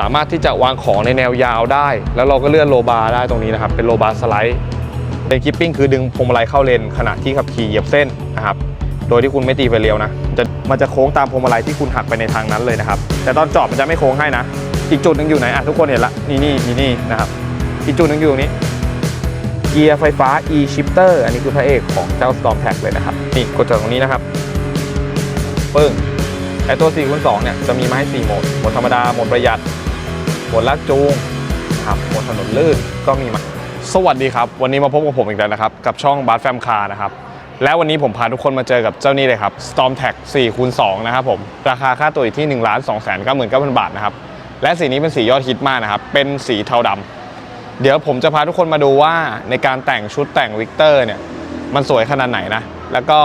สามารถที่จะวางของในแนวยาวได้ แล้วเราก็เลื่อนโลบาร์ได้ตรงนี้นะครับ เป็นโลบาร์สไลด์เลนคิปปิ้งคือดึงพวงมาลัยเข้าเลนขณะที่ขับขี่เหยียบเส้นนะครับ โดยที่คุณไม่ตีไฟเลี้ยวนะจะมันจะโค้งตามพวงมาลัยที่คุณหักไปในทางนั้นเลยนะครับ แต่ตอนจอดมันจะไม่โค้งให้นะ อีกจุดหนึ่งอยู่ไหนอะทุกคนเห็นละนี่นี่นี่นี่นะครับ อีกจุดหนึ่งอยู่ตรงนี้เกียร์ไฟฟ้า e-shifter อันนี้คือพระเอกของเจ้า Storm Tag เลยนะครับนี่กดจากตรงนี้นะครับปึ้งไอตัว4คูณ2เนี่ยจะมีมาให้ 4 โหมด โหมดธรรมดา โหมดประหยัด โหมดลากจูงครับโหมดถนนลื่นก็มีมาสวัสดีครับ วันนี้มาพบกับผมอีกแล้วนะครับ กับช่องบาร์แฟมคาร์นะครับ และวันนี้ผมพาทุกคนมาเจอกับเจ้านี่เลยครับ Storm Tag 4คูณ2นะครับผม ราคาค่าตัวอยู่ที่ 1 2 9 9 0 0 บาทนะครับ และสีนี้เป็นสียอดฮิตมากนะครับ เป็นสีเทาดำเดี๋ยวผมจะพาทุกคนมาดูว่าในการแต่งชุดแต่งวิกเตอร์เนี่ย มันสวยขนาดไหนนะ แล้วก็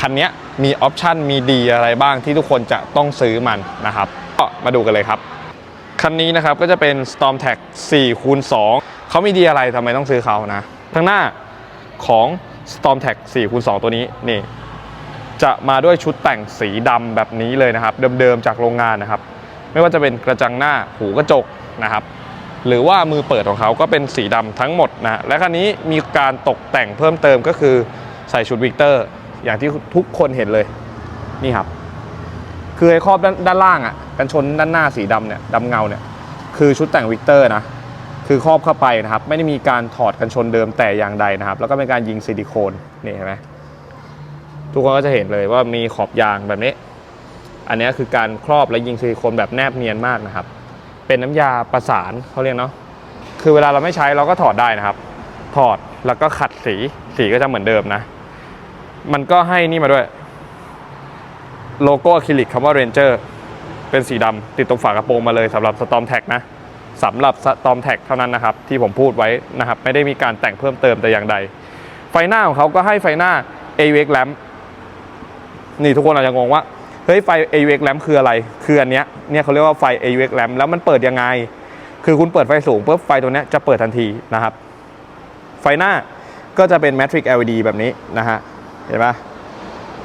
คันนี้มีออปชันมีดีอะไรบ้างที่ทุกคนจะต้องซื้อมันนะครับก็มาดูกันเลยครับ คันนี้นะครับก็จะเป็น Storm Tag 4คูณ2เขามีดีอะไรทำไมต้องซื้อเขานะข้างหน้าของ Storm Tag 4คูณ2ตัวนี้นี่จะมาด้วยชุดแต่งสีดำแบบนี้เลยนะครับ เดิมๆจากโรงงานนะครับ ไม่ว่าจะเป็นกระจังหน้าหูกระจกนะครับ หรือว่ามือเปิดของเขาก็เป็นสีดำทั้งหมดนะและคันนี้มีการตกแต่งเพิ่มเติมก็คือใส่ชุดวิกเตอร์อย่างที่ทุกคนเห็นเลยนี่ครับ คือไอ้ครอบด้านด้านล่างอะกันชนด้านหน้าสีดำเนี่ยดำเงาเนี่ยคือชุดแต่งวิกเตอร์นะคือครอบเข้าไปนะครับ ไม่ได้มีการถอดกันชนเดิมแต่อย่างใดนะครับ แล้วก็เป็นการยิงซิลิโคนนี่เห็นไหมทุกคนก็จะเห็นเลยว่ามีขอบยางแบบนี้ อันนี้คือการครอบและยิงซิลิโคนแบบแนบเนียนมากนะครับ เป็นน้ำยาประสานเขาเรียกเนาะคือเวลาเราไม่ใช้เราก็ถอดได้นะครับ ถอดแล้วก็ขัดสีสีก็จะเหมือนเดิมนะ มันก็ให้นี่มาด้วย โลโก้อะคริลิกคำว่า Ranger เป็นสีดำติดตรงฝากระโปรงมาเลยสำหรับ Storm Tag นะสำหรับ Storm Tag เท่านั้นนะครับ ที่ผมพูดไว้นะครับ ไม่ได้มีการแต่งเพิ่มเติมแต่อย่างใด ไฟหน้าของเขาก็ให้ไฟหน้า AVX lamp นี่ทุกคนอาจจะงงว่า เฮ้ยไฟ AUX lamp คืออะไร คืออันเนี้ยเนี่ยเขาเรียกว่าไฟ AUX lamp แล้วมันเปิดยังไง คือคุณเปิดไฟสูงปุ๊บไฟตัวเนี้ยจะเปิดทันทีนะครับ ไฟหน้าก็จะเป็น Matrix LED แบบนี้นะฮะเห็นปะ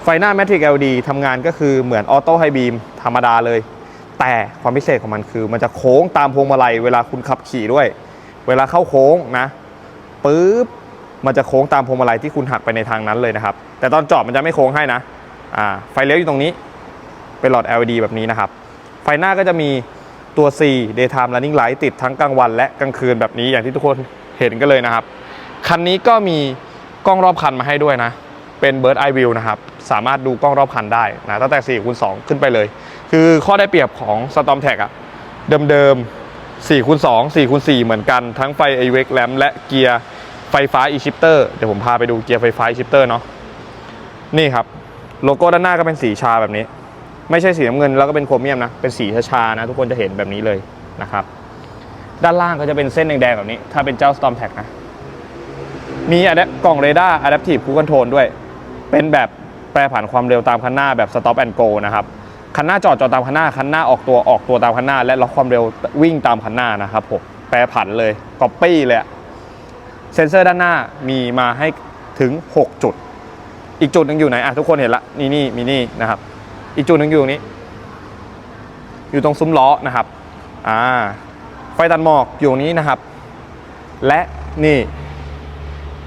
ไฟหน้า Matrix LED ทำงานก็คือเหมือนออโต้ไฮบีมธรรมดาเลย แต่ความพิเศษของมันคือมันจะโค้งตามพวงมาลัยเวลาคุณขับขี่ด้วย เวลาเข้าโค้งนะปุ๊บมันจะโค้งตามพวงมาลัยที่คุณหักไปในทางนั้นเลยนะครับ แต่ตอนจอดมันจะไม่โค้งให้นะอ่าไฟเลี้ยวอยู่ตรงนี้ เป็นหลอด LED แบบนี้นะครับ ไฟหน้าก็จะมีตัว C daytime running light ติดทั้งกลางวันและกลางคืนแบบนี้อย่างที่ทุกคนเห็นกันเลยนะครับ คันนี้ก็มีกล้องรอบคันมาให้ด้วยนะ เป็น bird eye view นะครับ สามารถดูกล้องรอบคันได้นะตั้งแต่ 4คูณ2ขึ้นไปเลย คือข้อได้เปรียบของ Storm Tag อะเดิมๆ4คูณ2 4คูณ4เหมือนกันทั้งไฟ AVX lamp และเกียร์ไฟฟ้า e-shifter เดี๋ยวผมพาไปดูเกียร์ไฟฟ้า e-shifter เนาะนี่ครับ โลโก้ด้านหน้าก็เป็นสีชาแบบนี้ ไม่ใช่สีน้ำเงินแล้วก็เป็นโครเมียมนะ เป็นสีชาๆนะ ทุกคนจะเห็นแบบนี้เลยนะครับ ด้านล่างก็จะเป็นเส้นแดงๆแบบนี้ ถ้าเป็นเจ้า Storm Tag นะมีอะแดปกล่องเรดาร์ Adaptive Cruise Control ด้วย เป็นแบบแปรผันความเร็วตามคันหน้าแบบ Stop and Go นะครับคันหน้าจอดจอดตามคันหน้าคันหน้าออกตัวออกตัวตามคันหน้า และล็อกความเร็ววิ่งตามคันหน้านะครับผมแปรผันเลยก๊อปปี้เลยเซ็นเซอร์ด้านหน้ามีมาให้ถึง 6 จุด อีกจุดหนึ่งอยู่ไหนอะทุกคนเห็นละนี่นี่มีนี่นะครับ อีกจุดหนึ่งอยู่ตรงนี้ อยู่ตรงซุ้มล้อนะครับอ่าไฟตัดหมอกอยู่นี้นะครับ และนี่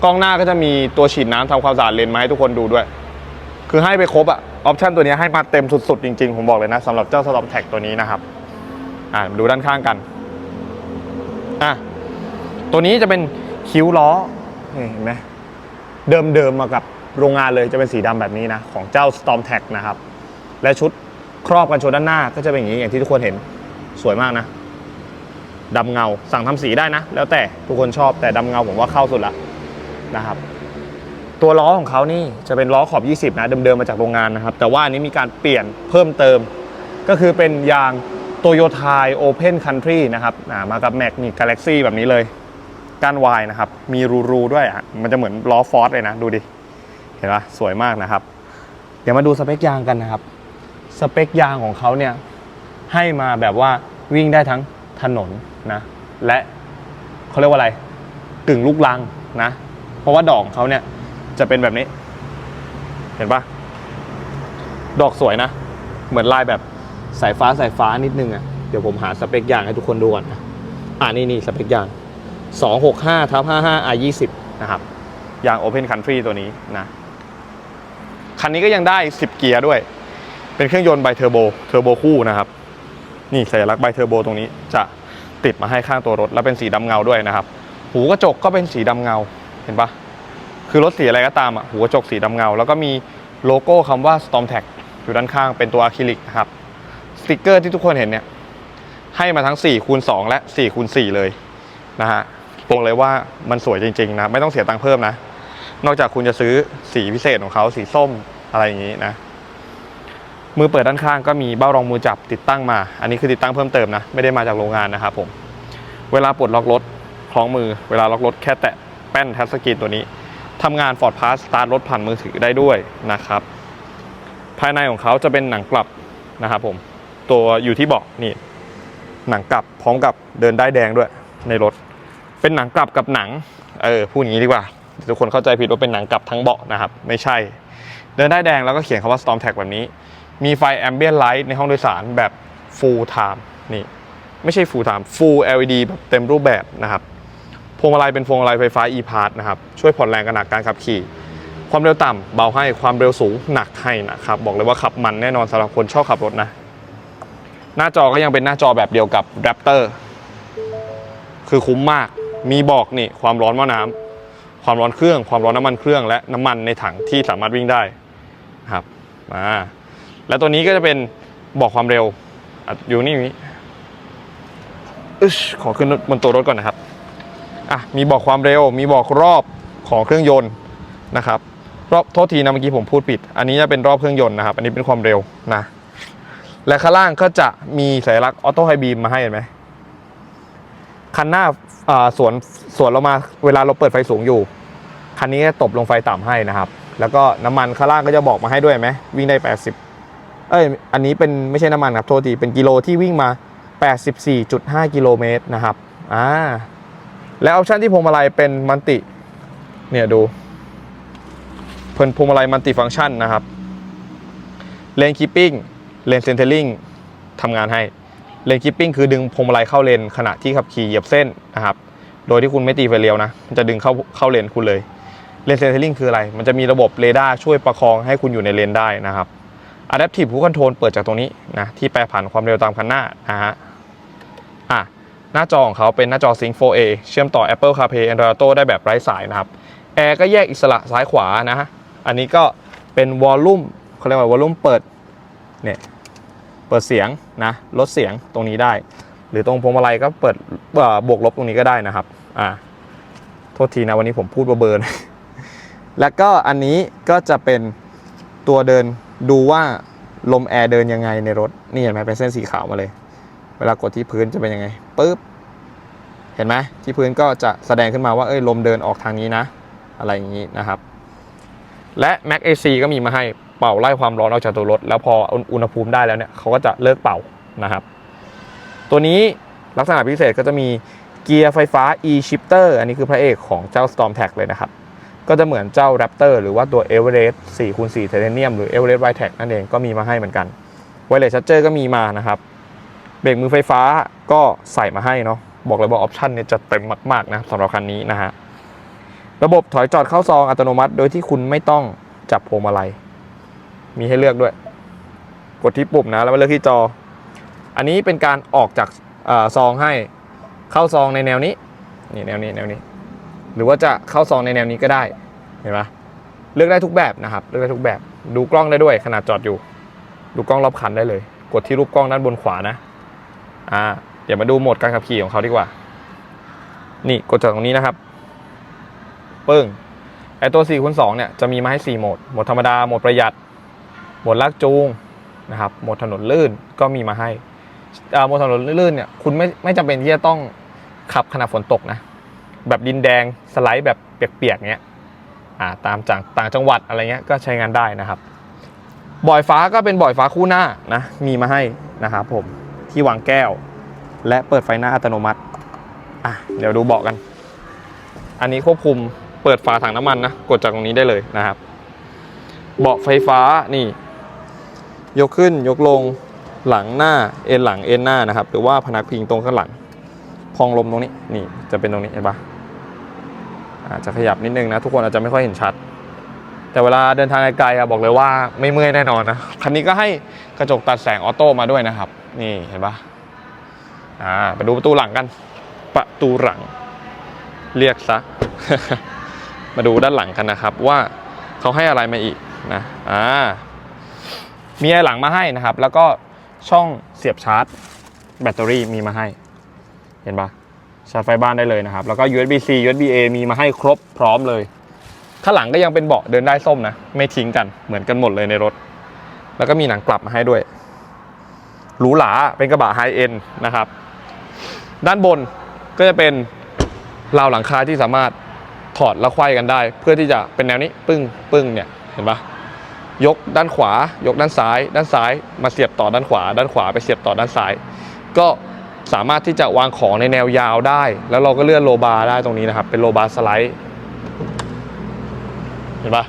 กล้องหน้าก็จะมีตัวฉีดน้ำทำความสะอาดเลนมาให้ทุกคนดูด้วย คือให้ไปครบอะออปชันตัวนี้ให้มาเต็มสุดๆ จริงๆ ผมบอกเลยนะสำหรับเจ้า Storm Tag ตัวนี้นะครับ อ่าดูด้านข้างกันอะตัวนี้จะเป็นคิ้วล้อเห็นไหมเดิมๆมากับโรงงานเลยจะเป็นสีดำแบบนี้นะ ของเจ้า Storm Tag นะครับ และชุดครอบกันชนด้านหน้าก็จะเป็นอย่างนี้อย่างที่ทุกคนเห็นสวยมากนะดำเงาสั่งทำสีได้นะ แล้วแต่ทุกคนชอบแต่ดำเงาผมว่าเข้าสุดละ นะครับตัวล้อของเขานี่จะเป็นล้อขอบ 20 นะเดิมๆมาจากโรงงานนะครับ แต่ว่าอันนี้มีการเปลี่ยนเพิ่มเติม ก็คือเป็นยาง Toyota Open Country นะครับมากับแม็กนี่ Galaxy แบบนี้เลยก้านวายนะครับ มีรูๆด้วยอะมันจะเหมือนล้อฟอร์สเลยนะ ดูดิ เห็นปะสวยมากนะครับ เดี๋ยวมาดูสเปคยางกันนะครับ สเปคยางของเขาเนี่ยให้มาแบบว่าวิ่งได้ทั้งถนนนะ และเขาเรียกว่าอะไรกึ่งลูกลังนะ ราะว่าดอกเขาเนี่ยจะเป็นแบบนี้ เห็นปะดอกสวยนะ เหมือนลายแบบสายฟ้าสายฟ้านิดนึงอะเดี๋ยวผมหาสเปคยางให้ทุกคนดูก่อนนะอ่านี่นี่สเปคยาง265ทับ55 i 20นะครับยาง Open Country ตัวนี้นะคันนี้ก็ยังได้ 10 เกียร์ด้วย เป็นเครื่องยนต์ไบเทอร์โบเทอร์โบคู่นะครับนี่สัญลักษณ์ไบเทอร์โบตรงนี้จะติดมาให้ข้างตัวรถ แล้วเป็นสีดำเงาด้วยนะครับ หูกระจกก็เป็นสีดำเงา เห็นปะคือรถสีอะไรก็ตามอะหูกระจกสีดำเงา แล้วก็มีโลโก้คำว่า Storm Tag อยู่ด้านข้างเป็นตัวอะคริลิกนะครับสติกเกอร์ที่ทุกคนเห็นเนี่ยให้มาทั้ง4คูณ2และ4คูณ4เลยนะฮะบอกเลยว่ามันสวยจริงๆนะไม่ต้องเสียตังค์เพิ่มนะ นอกจากคุณจะซื้อสีพิเศษของเขาสีส้มอะไรอย่างนี้นะ มือเปิดด้านข้างก็มีเบ้ารองมือจับติดตั้งมา อันนี้คือติดตั้งเพิ่มเติมนะ ไม่ได้มาจากโรงงานนะครับผม เวลาปลดล็อกรถคล้องมือ เวลาล็อกรถแค่แตะ ป้นทัชสกรีนตัวนี้ทำงาน Ford Pass สตาร์ทรถผ่านมือถือได้ด้วยนะครับ ภายในของเขาจะเป็นหนังกลับนะครับผมตัวอยู่ที่เบาะนี่หนังกลับพร้อมกับเดินได้แดงด้วยในรถ เป็นหนังกลับกับหนังเออพูดอย่างนี้ดีกว่าทุกคนเข้าใจผิดว่าเป็นหนังกลับทั้งเบาะนะครับ ไม่ใช่ เดินได้แดงแล้วก็เขียนคำว่า Storm Tag แบบนี้ มีไฟ Ambient Light ในห้องโดยสารแบบ Full Time นี่ไม่ใช่ Full Time Full LED แบบเต็มรูปแบบนะครับ วงมาลัยเป็นพวงมาลัยไฟฟ้า e-part นะครับช่วยผ่อนแรงกระหนักการขับขี่ ความเร็วต่ำเบาให้ความเร็วสูงหนักให้นะครับบอกเลยว่าขับมันแน่นอนสำหรับคนชอบขับรถนะหน้าจอก็ยังเป็นหน้าจอแบบเดียวกับ Raptor คือคุ้มมากมีบอกนี่ความร้อนหม้อน้ำความร้อนเครื่อง ความร้อนน้ำมันเครื่อง และน้ำมันในถังที่สามารถวิ่งได้ครับมาและตัวนี้ก็จะเป็นบอกความเร็วอยู่นี่นี่อึชขอขึ้นบนตัวรถก่อนนะครับ อะมีบอกความเร็ว มีบอกรอบของเครื่องยนต์นะครับรอบโทษทีนะเมื่อกี้ผมพูดผิด อันนี้จะเป็นรอบเครื่องยนต์นะครับ อันนี้เป็นความเร็วนะ และข้างล่างก็จะมีสัญลักษณ์ออโต้ไฮบีมมาให้เห็นไหมคันหน้าสวนสวนเรามาเวลาเราเปิดไฟสูงอยู่ คันนี้จะตบลงไฟต่ำให้นะครับ แล้วก็น้ำมันข้างล่างก็จะบอกมาให้ด้วยไหมวิ่งได้ 80 เอ้ยอันนี้เป็นไม่ใช่น้ำมันครับโทษทีเป็นกิโลที่วิ่งมา 84.5 กิโลเมตรนะครับอ่า และออปชันที่พวงมาลัยเป็นมันติเนี่ยดูเพิ่นพวงมาลัยมันติฟังก์ชันนะครับเลนคีปปิ้งเลนเซนเทอร์ลิงทำงานให้เลนคีปปิ้งคือดึงพวงมาลัยเข้าเลนขณะที่ขับขี่เหยียบเส้นนะครับโดยที่คุณไม่ตีไฟเลี้ยวนะมันจะดึงเข้าเข้าเลนคุณเลยเลนเซนเทอร์ลิงคืออะไร มันจะมีระบบเรดาร์ช่วยประคองให้คุณอยู่ในเลนได้นะครับ Adaptive Cruise Control เปิดจากตรงนี้นะที่แปรผันความเร็วตามคันหน้านะฮะ หน้าจอของเขาเป็นหน้าจอ Sync 4A เชื่อมต่อ Apple CarPlay Android Auto ได้แบบไร้สายนะครับแอร์ก็แยกอิสระซ้ายขวานะฮะอันนี้ก็เป็นวอลลุ่มเขาเรียกว่าวอลลุ่มเปิดเนี่ยเปิดเสียงนะลดเสียงตรงนี้ได้ หรือตรงพวงมาลัยก็เปิดบวกลบตรงนี้ก็ได้นะครับอ่าโทษทีนะวันนี้ผมพูดเบอร์นแล้วก็อันนี้ก็จะเป็นตัวเดินดูว่าลมแอร์เดินยังไงในรถ นี่เห็นไหมเป็นเส้นสีขาวมาเลย เวลากดที่พื้นจะเป็นยังไงปึ๊บเห็นไหมที่พื้นก็จะแสดงขึ้นมาว่าเอ้ยลมเดินออกทางนี้นะ อะไรอย่างนี้นะครับ และ Mac AC ก็มีมาให้เป่าไล่ความร้อนออกจากตัวรถ แล้วพออุณหภูมิได้แล้วเนี่ยเขาก็จะเลิกเป่านะครับ ตัวนี้ลักษณะพิเศษก็จะมีเกียร์ไฟฟ้า e-shifter อันนี้คือพระเอกของเจ้า Storm Tag เลยนะครับ ก็จะเหมือนเจ้า Raptor หรือว่าตัว Everest 4x4 Titanium หรือ Everest w i t e c นั่นเองก็มีมาให้เหมือนกัน Wireless Charger ก็มีมานะครับ บรกมือไฟฟ้าก็ใส่มาให้เนาะบอกเลยว่าออปชันเนี่ยจะเต็มมากๆนะสำหรับคันนี้นะฮะระบบถอยจอดเข้าซองอัตโนมัติ โดยที่คุณไม่ต้องจับพวงมาลัย มีให้เลือกด้วย กดที่ปุ่มนะ แล้วมาเลือกที่จอ อันนี้เป็นการออกจากอซองให้เข้าซองในแนวนี้นี่แนวนี้แนวนี้ หรือว่าจะเข้าซองในแนวนี้ก็ได้เห็นไหมเลือกได้ทุกแบบนะครับ เลือกได้ทุกแบบ ดูกล้องได้ด้วยขนาดจอดอยู่ ดูกล้องรอบคันได้เลย กดที่รูปกล้องด้านบนขวานะ อ่าเดี๋ยวมาดูโหมดการขับขี่ของเขาดีกว่า นี่กดจากตรงนี้นะครับ ปึ้งไอตัว4คูณ2เนี่ยจะมีมาให้ 4 โหมด โหมดธรรมดา โหมดประหยัด โหมดลากจูงนะครับ โหมดถนนลื่นก็มีมาให้โหมดถนนลื่นเนี่ยคุณไม่ไม่จำเป็นที่จะต้องขับขณะฝนตกนะ แบบดินแดงสไลด์แบบเปียกๆเนี้ยอ่าตามจากต่างจังหวัดอะไรเงี้ยก็ใช้งานได้นะครับ บ่อยฟ้าก็เป็นบ่อยฟ้าคู่หน้านะมีมาให้นะครับผม ที่วางแก้ว และเปิดไฟหน้าอัตโนมัติอะเดี๋ยวดูเบาะกัน อันนี้ควบคุมเปิดฝาถังน้ำมันนะกดจากตรงนี้ได้เลยนะครับ เบาะไฟฟ้านี่ ยกขึ้นยกลงหลังหน้าเอ็นหลังเอ็นหน้านะครับ หรือว่าพนักพิงตรงข้างหลัง พองลมตรงนี้นี่จะเป็นตรงนี้เห็นปะอาจจะขยับนิดนึงนะ ทุกคนอาจจะไม่ค่อยเห็นชัด แต่เวลาเดินทางไกลๆอะบอกเลยว่าไม่เมื่อยแน่นอนนะคันนี้ก็ให้กระจกตัดแสงออโต้มาด้วยนะครับ นี่เห็นปะอ่าไปดูประตูหลังกัน ประตูหลัง เรียกซะมาดูด้านหลังกันนะครับ ว่าเขาให้อะไรมาอีกนะอ่ามีไอหลังมาให้นะครับ แล้วก็ช่องเสียบชาร์จ แบตเตอรี่มีมาให้ เห็นปะชาร์จไฟบ้านได้เลยนะครับ แล้วก็ USB C USB A มีมาให้ครบพร้อมเลย ข้างหลังก็ยังเป็นเบาะเดินได้ส้มนะ ไม่ทิ้งกันเหมือนกันหมดเลยในรถ แล้วก็มีหนังกลับมาให้ด้วยหรูหราเป็นกระบะไฮเอ็นนะครับ ด้านบนก็จะเป็นราวหลังคาที่สามารถถอดแล้วไขว้กันได้ เพื่อที่จะเป็นแนวนี้ปึ้งปึ้งเนี่ยเห็นปะยกด้านขวา ยกด้านซ้าย ด้านซ้าย มาเสียบต่อด้านขวา ด้านขวาไปเสียบต่อด้านซ้าย ก็สามารถที่จะวางของในแนวยาวได้ แล้วเราก็เลื่อนโลบาร์ได้ตรงนี้นะครับ เป็นโลบาร์สไลด์ ห็นปะ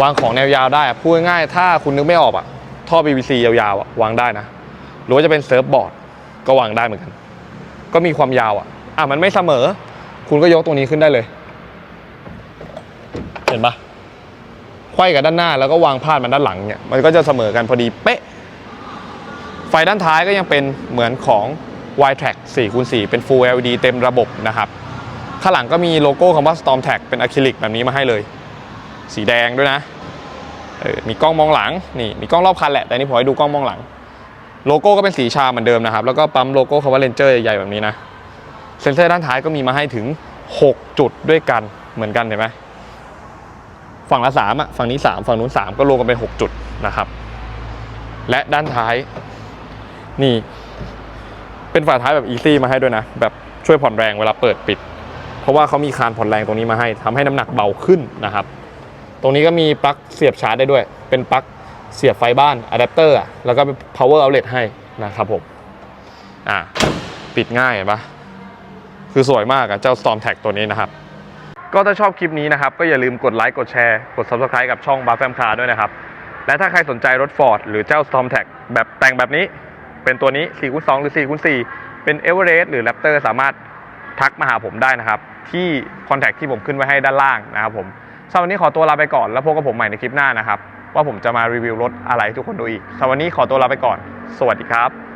วางของแนวยาวได้พูดง่ายๆถ้าคุณนึกไม่ออกอะท่อ PVC ยาวๆอะวางได้นะหรือว่าจะเป็นเซิร์ฟบอร์ดก็วางได้เหมือนกัน ก็มีความยาวอะอะมันไม่เสมอ คุณก็ยกตรงนี้ขึ้นได้เลย เห็นปะไขว้กับด้านหน้าแล้วก็วางพาดมันด้านหลังเนี่ยมันก็จะเสมอกันพอดีเป๊ะ ไฟด้านท้ายก็ยังเป็นเหมือนของ y t r a c 4คูณ4เป็น Full LED เต็มระบบนะครับ ข้างหลังก็มีโลโก้คำว่า Storm Tag เป็นอะคริลิกแบบนี้มาให้เลย สีแดงด้วยนะเออมีกล้องมองหลังนี่มีกล้องรอบคันแหละแต่นี่ผมให้ดูกล้องมองหลัง โลโก้ก็เป็นสีชาเหมือนเดิมนะครับ แล้วก็ปั๊มโลโก้คำว่า Ranger ใหญ่ๆแบบนี้นะเซ็นเซอร์ด้านท้ายก็มีมาให้ถึง 6 จุดด้วยกันเหมือนกันเห็นไหมฝั่งละ3อะฝั่งนี้ 3 ฝั่งนู้น 3 ก็รวมกันเป็น 6 จุดนะครับ และด้านท้าย นี่ เป็นฝาท้ายแบบอีซี่มาให้ด้วยนะ แบบช่วยผ่อนแรงเวลาเปิดปิด เพราะว่าเขามีคานผ่อนแรงตรงนี้มาให้ทำให้น้ำหนักเบาขึ้นนะครับ ตรงนี้ก็มีปลั๊กเสียบชาร์จได้ด้วย เป็นปลั๊กเสียบไฟบ้านอะแดปเตอร์อะแล้วก็เป็น power outlet ให้นะครับผมอ่าปิดง่ายเห็นปะคือสวยมากอะเจ้า Storm Tag ตัวนี้นะครับ ก็ถ้าชอบคลิปนี้นะครับ ก็อย่าลืมกดไลค์กดแชร์กด Subscribe กับช่อง b a f f a m Car ด้วยนะครับ และถ้าใครสนใจรถ Ford หรือเจ้า Storm Tag แบบแต่งแบบนี้ เป็นตัวนี้4คูณ2หรือ4คูณ4เป็น Everest หรือ Raptor สามารถทักมาหาผมได้นะครับ ที่คอนแทคที่ผมขึ้นไว้ให้ด้านล่างนะครับผม สำหรับวันนี้ขอตัวลาไปก่อนแล้วพบกับผมใหม่ในคลิปหน้านะครับ ว่าผมจะมารีวิวรถอะไรให้ทุกคนดูอีกสำหรับวันนี้ขอตัวลาไปก่อน สวัสดีครับ